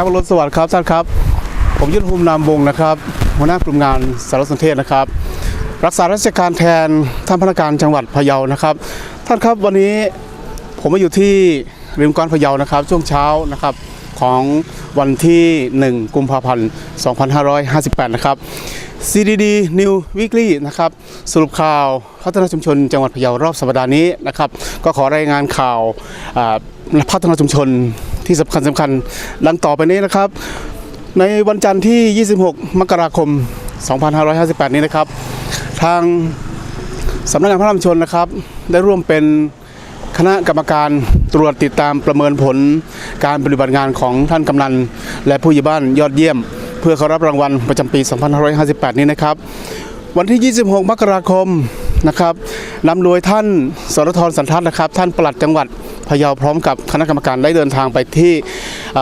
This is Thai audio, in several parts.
ครับอรุณสวัสดิ์ครับท่านครับ ผมยุทธภูมินามวงนะครับหัวหน้ากลุ่มงานสารสนเทศนะครับ รักษาราชการแทนท่านพนักงานจังหวัดพะเยานะครับ ท่านครับวันนี้ผมมาอยู่ที่ริมกอนพะเยานะครับ ช่วงเช้านะครับของวันที่ 1 กุมภาพันธ์ 2558 นะครับ CDD New Weekly นะครับสรุปข่าวพัฒนาชุมชนจังหวัดพะเยารอบสัปดาห์นี้นะครับก็ขอรายงานข่าวพัฒนาชุมชนที่สำคัญสำคัญดังต่อไปนี้นะครับ ในวันจันทร์ที่ 26 มกราคม 2558 นี้นะครับ ทางสำนักงานพระราชุมชนนะครับ ได้ร่วมเป็นคณะกรรมการตรวจติดตามประเมินผลการปฏิบัติงานของท่านกำนัน และผู้ใหญ่บ้านยอดเยี่ยม เพื่อเขารับรางวัลประจำปี 2558 นี้นะครับ วันที่ 26 มกราคมนะครับนำโดยท่านสรทรสันทัศน์นะครับ ท่านปลัดจังหวัดพะเยาพร้อมกับคณะกรรมการได้เดินทางไปที่อ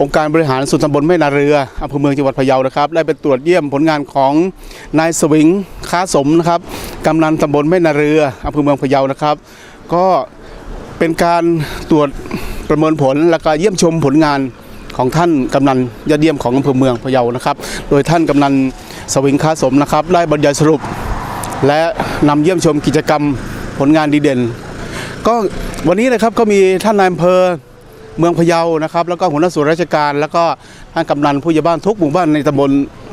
องค์การบริหารส่วนตำบลแม่นาเรืออำเภอเมืองจังหวัดพะเยานะครับ ได้ไปตรวจเยี่ยมผลงานของนายสวิงค้าสมนะครับกำนันตำบลแม่นาเรืออำเภอเมืองพะเยานะครับ ก็เป็นการตรวจประเมินผลแล้วก็เยี่ยมชมผลงาน ของท่านกำนันยอดเยี่ยมของอำเภอเมืองพะเยานะครับ โดยท่านกำนันสวิงค้าสมนะครับได้บรรยายสรุป และนำเยี่ยมชมกิจกรรมผลงานดีเด่น ก็วันนี้นะครับก็มีท่านนายอำเภอ เมืองพะเยานะครับแล้วก็หัวหน้าส่วนราชการ แล้วก็ท่านกำนันผู้ใหญ่บ้านทุกหมู่บ้านในตำบล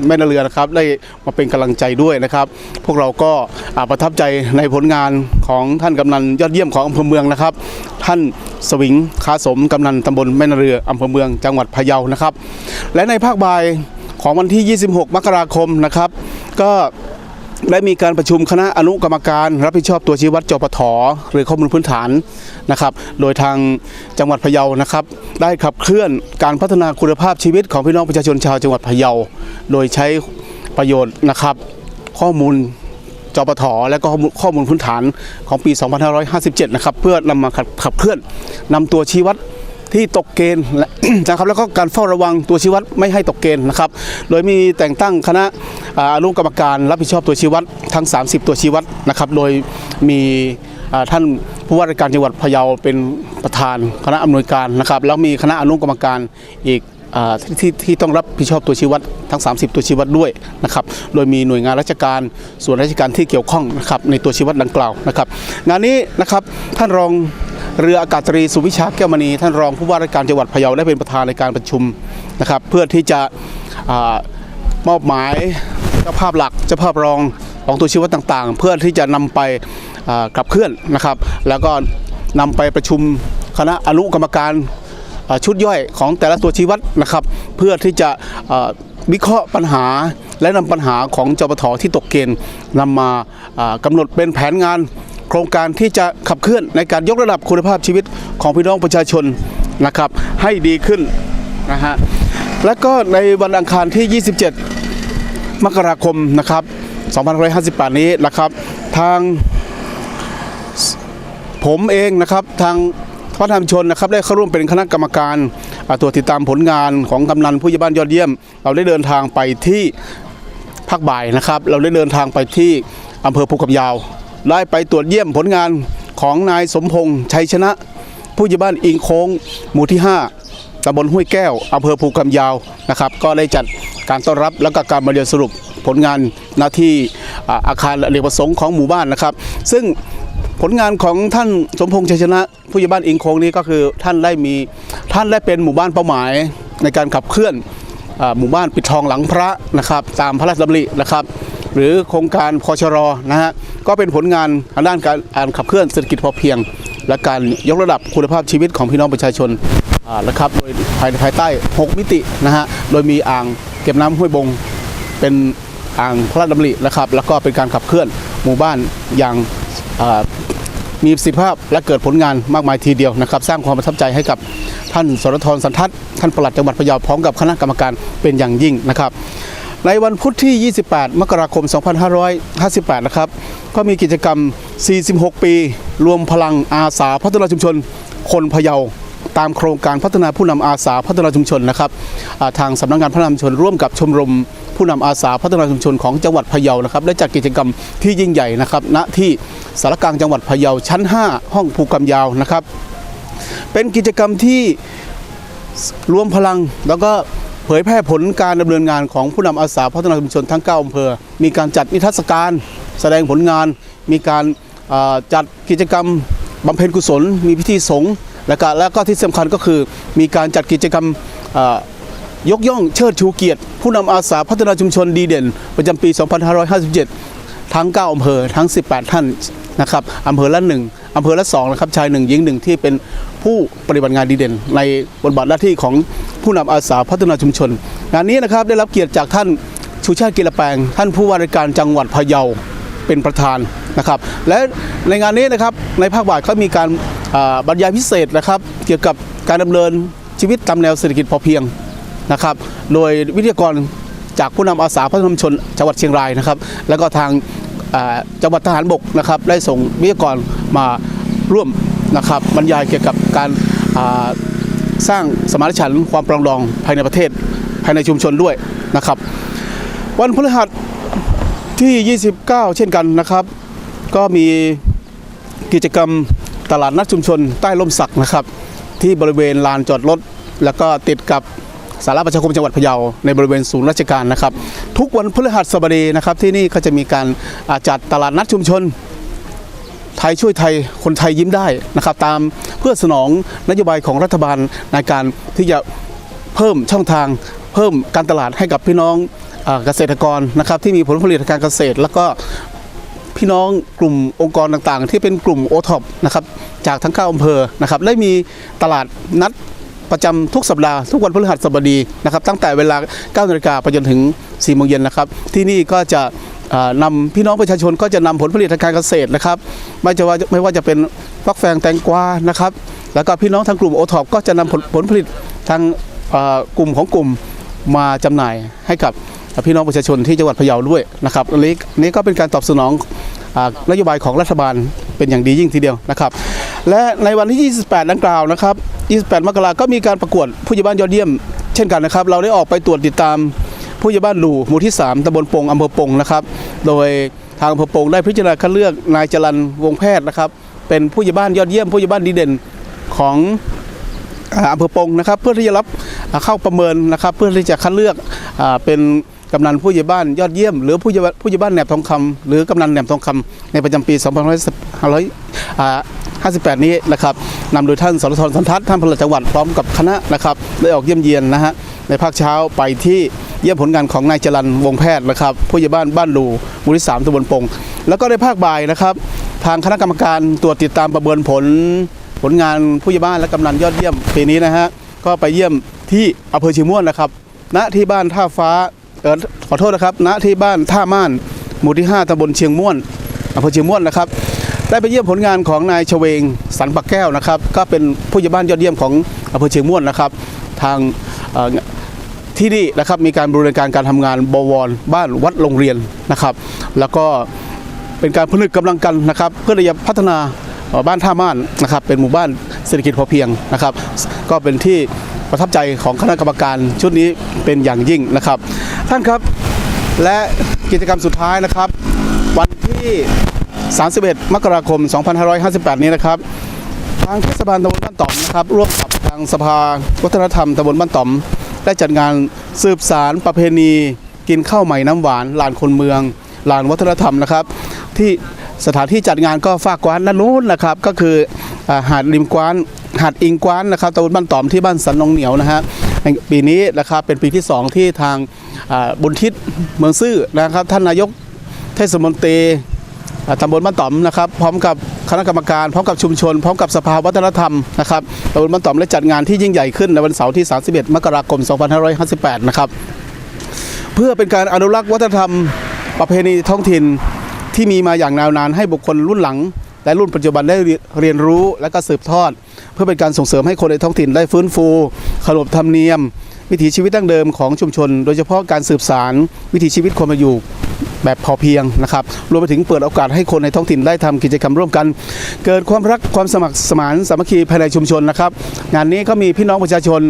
แม่นาเรือนะครับ ได้มาเป็นกำลังใจด้วยนะครับ พวกเราก็ประทับใจในผลงานของท่านกำนันยอดเยี่ยมของอำเภอเมืองนะครับ ท่านสวิงค้าสมกำนันตำบลแม่นาเรืออำเภอเมืองจังหวัดพะเยานะครับ และในภาคบ่ายของวันที่ 26 มกราคมนะครับ ก็ ได้มีการประชุมคณะอนุกรรมการ รับผิดชอบตัวชี้วัดจปทหรือข้อมูลพื้นฐานนะครับ โดยทางจังหวัดพะเยานะครับ ได้ขับเคลื่อนการพัฒนาคุณภาพชีวิตของพี่น้องประชาชนชาวจังหวัดพะเยา โดยใช้ประโยชน์นะครับ ข้อมูลจปทและก็ข้อมูลพื้นฐานของปี 2557 นะครับ เพื่อนำมาขับขับเคลื่อนนำตัวชี้วัด ที่ตกเกณฑ์นะครับแล้วก็การเฝ้าระวังตัวชี้วัดไม่ให้ตกเกณฑ์นะครับโดยมีแต่งตั้งคณะอนุกรรมการรับผิดชอบตัวชี้วัดทั้ง 30 ตัวชี้วัดนะครับโดยมีท่านผู้ว่าราชการจังหวัดพะเยาเป็นประธานคณะอำนวยการนะครับแล้วมีคณะอนุกรรมการอีกที่ที่ที่ต้องรับผิดชอบตัวชี้วัดทั้ง 30 ตัวชี้วัดด้วยนะครับ โดยมีหน่วยงานราชการส่วนราชการที่เกี่ยวข้องนะครับในตัวชี้วัดดังกล่าวนะครับ งานนี้นะครับท่านรอง เรืออากาศตรีสุวิชาแก้วมณีท่านรองผู้ว่าราชการจังหวัดพะเยาได้เป็นประธานในการประชุมนะครับเพื่อที่จะอมอบหมายเจ้าภาพหลักเจ้าภาพรองของตัวชีวัดต่างๆ เพื่อที่จะนำไปอ่าขับเคลื่อนนะครับ แล้วก็นำไปประชุมคณะอนุกรรมการชุดย่อยของแต่ละตัวชี้วัดนะครับ เพื่อที่จะวิเคราะห์ปัญหาและนำปัญหาของจปทที่ตกเกณฑ์นำมาอ่ากำหนดเป็นแผนงาน โครงการที่จะขับเคลื่อนในการยกระดับคุณภาพชีวิตของพี่น้องประชาชนนะครับให้ดีขึ้นนะฮะและก็ในวันอังคารที่ 27 มกราคมนะครับ2558 นี้นะครับทางผมเองนะครับทางพระธรรมชนนะครับได้เข้าร่วมเป็นคณะกรรมการตรวจติดตามผลงานของกำนันผู้ใหญ่บ้านยอดเยี่ยม เราได้เดินทางไปที่ภาคบ่ายนะครับ เราได้เดินทางไปที่อำเภอภูกับยาว ได้ไปตรวจเยี่ยมผลงานของนายสมพงษ์ชัยชนะ ผู้ใหญ่บ้านอิงโค้งหมู่ที่ 5ตำบลห้วยแก้วอำเภอภูกำยาวนะครับ ก็ได้จัดการต้อนรับแล้วก็การมาเรียนสรุปผลงานหน้าที่อาอาคารอเนกประสงค์ของหมู่บ้านนะครับ ซึ่งผลงานของท่านสมพงษ์ชัยชนะ ผู้ใหญ่บ้านอิงโค้งนี้ก็คือท่านได้มีท่านได้เป็นหมู่บ้านเป้าหมายในการขับเคลื่อนอหมู่บ้านปิดทองหลังพระนะครับ ตามพระราชดำรินะครับ หรือโครงการพชรนะฮะก็เป็นผลงานทางด้านการอ่านขับเคลื่อนเศรษฐกิจพอเพียง และการยกระดับคุณภาพชีวิตของพี่น้องประชาชนนะครับโดยภายภายใต้ 6 มิตินะฮะโดยมีอ่างเก็บน้ำห้วยบง เป็นอ่างพระราชดำรินะครับ แล้วก็เป็นการขับเคลื่อนหมู่บ้านอย่างมีประสิทธิภาพและเกิดผลงานมากมายทีเดียวนะครับ สร้างความประทับใจให้กับท่านสรทรสันทัศน์ท่านปลัดจังหวัดพะเยาพร้อมกับคณะกรรมการเป็นอย่างยิ่งนะครับ ในวันพุธที่ 28 มกราคม 2558 นะครับ ก็มีกิจกรรม 46 ปี รวมพลังอาสาพัฒนาชุมชน คนพะเยา ตามโครงการพัฒนาผู้นำอาสาพัฒนาชุมชนนะครับทางสำนักงานพัฒนาชุมชนร่วมกับชมรมผู้นำอาสาพัฒนาชุมชนของจังหวัดพะเยานะครับได้จัดกิจกรรมที่ยิ่งใหญ่นะครับ ณที่สารกลางจังหวัดพะเยาชั้น 5 ห้องภูกำยาวนะครับ เป็นกิจกรรมที่รวมพลังแล้วก็ ผยแพร่ผลการดำเนินงานของผู้นำอาสาพัฒนาชุมชนทั้ง 9อำเภอ มีการจัดนิทรรศการ แสดงผลงาน มีการจัดกิจกรรมบำเพ็ญกุศล มีพิธีสงฆ์แล้วก็แล้วก็ที่สำคัญก็คือ มีการจัดกิจกรรมยกย่องเชิดชูเกียรติ ผู้นำอาสาพัฒนาชุมชนดีเด่น ประจำปี 2557 ทั้ง 9อำเภอทั้ง 18 ท่าน นะครับอำเภอละหนึ่งอำเภอละสองนะครับชายหนึ่งหญิงหนึ่งที่เป็นผู้ปฏิบัติงานดีเด่น ในบทบาทหน้าที่ของผู้นำอาสาพัฒนาชุมชน งานนี้นะครับได้รับเกียรติจากท่านชูชาติกีรแปงท่านผู้ว่าราชการจังหวัดพะเยาเป็นประธานนะครับ และในงานนี้นะครับในภาคบ่ายเขามีการบรรยายพิเศษนะครับ เกี่ยวกับการดำเนินชีวิตตามแนวเศรษฐกิจพอเพียงนะครับ โดยวิทยากรจากผู้นำอาสาพัฒนาชุมชนจังหวัดเชียงรายนะครับ แล้วก็ทาง จังหวัดทหารบกนะครับได้ส่งวิทยากรมาร่วมนะครับบรรยายเกี่ยวกับการสร้างสมานฉันท์ความปรองดองภายในประเทศภายในชุมชนด้วยนะครับ วันพฤหัสที่ 29 เช่นกันนะครับ ก็มีกิจกรรมตลาดนัดชุมชนใต้ร่มสักนะครับ ที่บริเวณลานจอดรถ แล้วก็ติดกับ สาราประชาคมจังหวัดพะเยาในบริเวณศูนย์ราชการนะครับ ทุกวันพฤหัสบดีนะครับ ที่นี่ก็จะมีการาจัดตลาดนัดชุมชนไทยช่วยไทยคนไทยยิ้มได้นะครับ ตามเพื่อสนองนโยบายของรัฐบาลในการที่จะเพิ่มช่องทาง เพิ่มการตลาดให้กับพี่น้องอเกษตรกรนะครับ ที่มีผลผลิตทางการเกษตร แล้วก็พี่น้องกลุ่มองค์กรต่างๆ ที่เป็นกลุ่มโอท็อปนะครับจากทั้ง9อำเภอนะครับได้มีตลาดนัด ประจำทุกสัปดาห์ทุกวันพฤหัสบดีนะครับตั้งแต่เวลา9นาฬิกาไปจนถึง4โมงเย็นนะครับ ที่นี่ก็จะอ่านำพี่น้องประชาชนก็จะนำผลผลิตทางการเกษตรนะครับ ไม่จะว่าไม่ว่าจะเป็นฟักแฟงแตงกวานะครับ แล้วก็พี่น้องทางกลุ่มโอท็อปก็จะนำผลผลผลิตทางกลุ่มของกลุ่มมาจำหน่ายให้กับพี่น้องประชาชนที่จังหวัดพะเยาด้วยนะครับอันนี้นี่ก็เป็นการตอบสนองนโยบายของรัฐบาลเป็นอย่างดียิ่งทีเดียวนะครับ และในวันที่ 28 ดังกล่าวนะครับ 28 มกราก็มีการประกวดผู้ใหญ่บ้านยอดเยี่ยมเช่นกันนะครับ เราได้ออกไปตรวจติดตามผู้ใหญ่บ้านหลู่หมู่ที่ 3ตำบลปงอำเภอปงนะครับ โดยทางอำเภอปงได้พิจารณาคัดเลือกนายจรันวงแพทย์นะครับ เป็นผู้ใหญ่บ้านยอดเยี่ยมผู้ใหญ่บ้านดีเด่นของอำเภอปงนะครับ เพื่อที่จะรับเข้าประเมินนะครับ เพื่อที่จะคัดเลือกอเป็นกำนันผู้ใหญ่บ้านยอดเยี่ยม หรือผู้ใหญ่ผู้ใหญ่บ้านแหนบทองคำหรือกำนันแหนบทองคำในประจำปี 2558 นี้นะครับ นำโดยท่านสรทรสันทัศน์ท่านพลจังหวัดพร้อมกับคณะนะครับได้ออกเยี่ยมเยียนนะฮะในภาคเช้าไปที่เยี่ยมผลงานของนายจรันวงแพทย์นะครับผู้ใหญ่บ้านบ้านดูหมู่ที่3ตำบลปง แล้วก็ในภาคบ่ายนะครับ ทางคณะกรรมการตรวจติดตามประเมินผล ผลงานผู้ใหญ่บ้านและกำนันยอดเยี่ยมปีนี้นะฮะก็ไปเยี่ยมที่อำเภอเชียงม่วนนะครับณที่บ้านท่าฟ้าเออขอโทษนะครับณที่บ้านท่าม่านหมู่ที่ 5ตำบลเชียงม่วนอำเภอเชียงม่วนนะครับ ได้ไปเยี่ยมผลงานของนายชเวงสันปักแก้วนะครับ ก็เป็นผู้ใหญ่บ้านยอดเยี่ยมของอำเภอเชียงม่วนนะครับ ทางที่นี่นะครับมีการบริการการทำงานบวรบ้านวัดโรงเรียนนะครับ แล้วก็เป็นการผนึกกำลังกันนะครับ เพื่อที่จะพัฒนาบ้านท่าม่านนะครับ เป็นหมู่บ้านเศรษฐกิจพอเพียงนะครับ ก็เป็นที่ประทับใจของคณะกรรมการชุดนี้เป็นอย่างยิ่งนะครับ ท่านครับและกิจกรรมสุดท้ายนะครับ วันที่ 31 มกราคม 2558 นี้นะครับ ทางเทศบาลตำบลบ้านต่อมนะครับ ร่วมกับทางสภาวัฒนธรรมตำบลบ้านต่อม ได้จัดงานสืบสารประเพณี กินข้าวใหม่น้ำหวานลานคนเมืองลานวัฒนธรรมนะครับ ที่สถานที่จัดงานก็ฝากกวานด้านนู้นนะครับ ก็คือหาดริมกวานหาดอิงกวานนะครับตำบลบ้านต่อมที่บ้านสันนองเหนียวนะฮะปีนี้นะครับเป็นปีที่สองที่ทางบุญทิศเมืองซื่อนะครับ ท่านนายกเทศมนตรี ตำบลบ้านต่อมนะครับพร้อมกับคณะกรรมการพร้อมกับชุมชน พร้อมกับสภาวัฒนธรรมนะครับตำบลบ้านต่อมได้จัดงานที่ยิ่งใหญ่ขึ้นในวันเสาร์ที่ 31 มกราคม 2558 นะครับ เพื่อเป็นการอนุรักษ์วัฒนธรรม ประเพณีท้องถิ่นที่มีมาอย่างยาวนานให้บุคคลรุ่นหลัง และรุ่นปัจจุบันได้เรียนรู้และก็สืบทอด เพื่อเป็นการส่งเสริมให้คนในท้องถิ่นได้ฟื้นฟูขนบธรรมเนียม วิถีชีวิตดั้งเดิมของชุมชน โดยเฉพาะการสืบสารวิถีชีวิตคนมาอยู่ แบบพอเพียงนะครับรวมไปถึงเปิดโอกาสให้คนในท้องถิ่นได้ทำกิจกรรมร่วมกัน เกิดความรักความสมัครสมานสามัคคีภายในชุมชนนะครับ งานนี้ก็มีพี่น้องประชาชน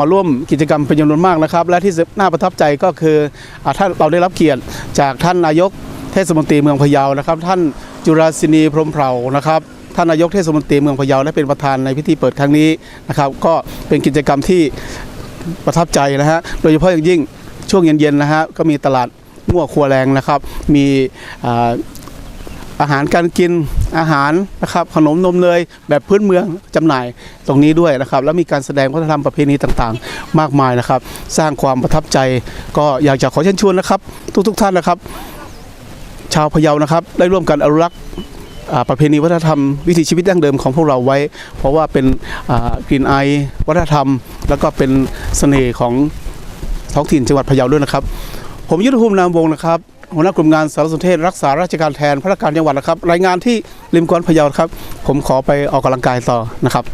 มาร่วมกิจกรรมเป็นจำนวนมากนะครับ และที่น่าประทับใจก็คืออ่าท่านเราได้รับเกียรติจากท่านนายกเทศมนตรีเมืองพะเยานะครับ ท่านจุราศินีพรหมเผ่านะครับท่านนายกเทศมนตรีเมืองพะเยาและเป็นประธานในพิธีเปิดครั้งนี้นะครับ ก็เป็นกิจกรรมที่ประทับใจนะฮะโดยเฉพาะอย่างยิ่งช่วงเย็นๆนะฮะก็มีตลาด งัวครัวแรงนะครับ มีอาหารการกินอาหารนะครับขนมนมเนยแบบพื้นเมืองจำหน่ายตรงนี้ด้วยนะครับ แล้วมีการแสดงวัฒนธรรมประเพณีต่างๆ มากมายนะครับ สร้างความประทับใจก็อยากจะขอเชิญชวนนะครับ ทุกๆท่านนะครับ ชาวพะเยานะครับได้ร่วมกันอนุรักษ์ประเพณีวัฒนธรรมวิถีชีวิตดั้งเดิมของพวกเราไว้ เพราะว่าเป็นกลิ่นไอวัฒนธรรม แล้วก็เป็นเสน่ห์ของท้องถิ่นจังหวัดพะเยาด้วยนะครับ ผมยุทธภูมินามวงศ์นะครับหัวหน้ากลุ่มงานสารสนเทศรักษาราชการแทนพระราการจังหวัดนะครับ รายงานที่ริมกวนพะเยาครับ ผมขอไปออกกำลังกายต่อนะครับ